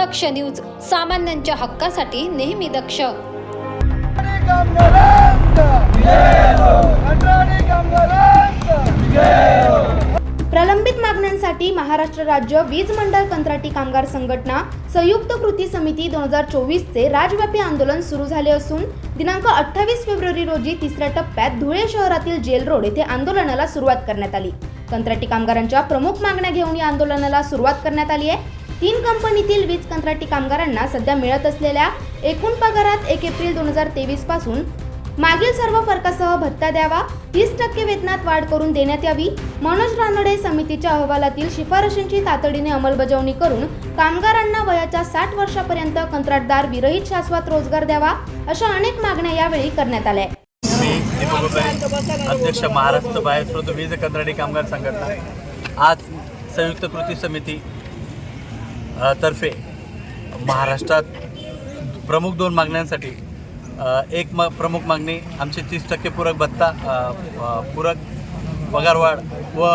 दक्ष news सामान्यांच्या हक्कासाठी नेहमी दक्ष. प्रलंबित मागण्यांसाठी महाराष्ट्र राज्य वीज मंडळ कंत्राटी कामगार संघटना संयुक्त कृती समिती दोन हजार चोवीसचे राज्यव्यापी आंदोलन सुरू झाले असून दिनांक अठ्ठावीस फेब्रुवारी रोजी तिसऱ्या टप्प्यात धुळे शहरातील जेल रोड येथे आंदोलनाला सुरुवात करण्यात आली. कंत्राटी कामगारांच्या प्रमुख मागण्या घेऊन या आंदोलनाला सुरुवात करण्यात आली आहे. तीन कंपनीतील वीज कंत्राटी कामगारांना सध्या मिळत असलेल्या एकूण पगारात एक एप्रिल दोन हजार तेवीसपासून मागील सर्व फरकासह भत्ता द्यावा तीस टक्के वेतनात वाढ करून देण्यात यावी मनोज रानडे समितीच्या अहवालातील शिफारशींची तातडीने अंमलबजावणी करून कामगारांना वयाच्या साठ वर्षापर्यंत कंत्राटदार विरहित शाश्वत रोजगार द्यावा अशा अनेक मागण्या यावेळी करण्यात आल्या. अध्यक्ष महाराष्ट्र बाहेर वीज कंत्राटी कामगार संघटना. आज संयुक्त कृती समिती तर्फे महाराष्ट्रात प्रमुख दोन मागण्यांसाठी एक म प्रमुख मागणी आमची तीस टक्के पूरक भत्ता पूरक पगारवाढ व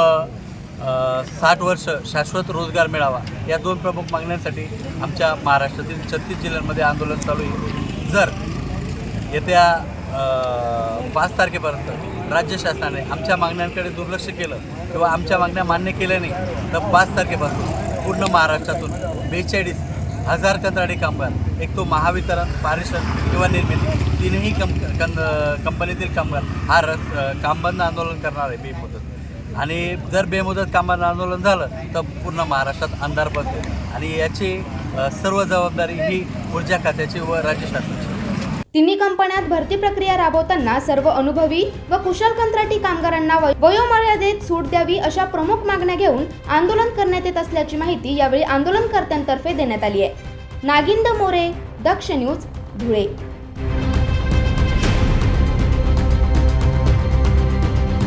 साठ वर्ष शाश्वत रोजगार मिळावा या दोन प्रमुख मागण्यांसाठी आमच्या महाराष्ट्रातील छत्तीस जिल्ह्यांमध्ये आंदोलन चालू आहे. जर येत्या पाच तारखेपर्यंत राज्य शासनाने आमच्या मागण्यांकडे दुर्लक्ष केलं किंवा आमच्या मागण्या मान्य केल्या नाही तर पाच तारखेपासून पूर्ण महाराष्ट्रातून बेचाळीस हजार कंत्राटी कामगार एक तो महावितरण पारिषद किंवा निर्मिती तीनही कं कं कंपनीतील कामगार हा रस कामबंद आंदोलन करणार आहे बेमुदत. आणि जर बेमुदत कामबंद आंदोलन झालं तर पूर्ण महाराष्ट्रात अंधार बसतो आणि याची सर्व जबाबदारी ही ऊर्जा खात्याची व राज्य शासनाची. तिन्ही कंपन्यात भरती प्रक्रिया राबवताना सर्व अनुभवी व कुशल कंत्राटी कामगारांना वयोमर्यादेत सूट द्यावी अशा प्रमुख मागण्या घेऊन आंदोलन करण्यात येत असल्याची माहिती यावेळी आंदोलनकर्त्यांतर्फे देण्यात आली आहे. नागिंद मोरे दक्ष न्यूज धुळे.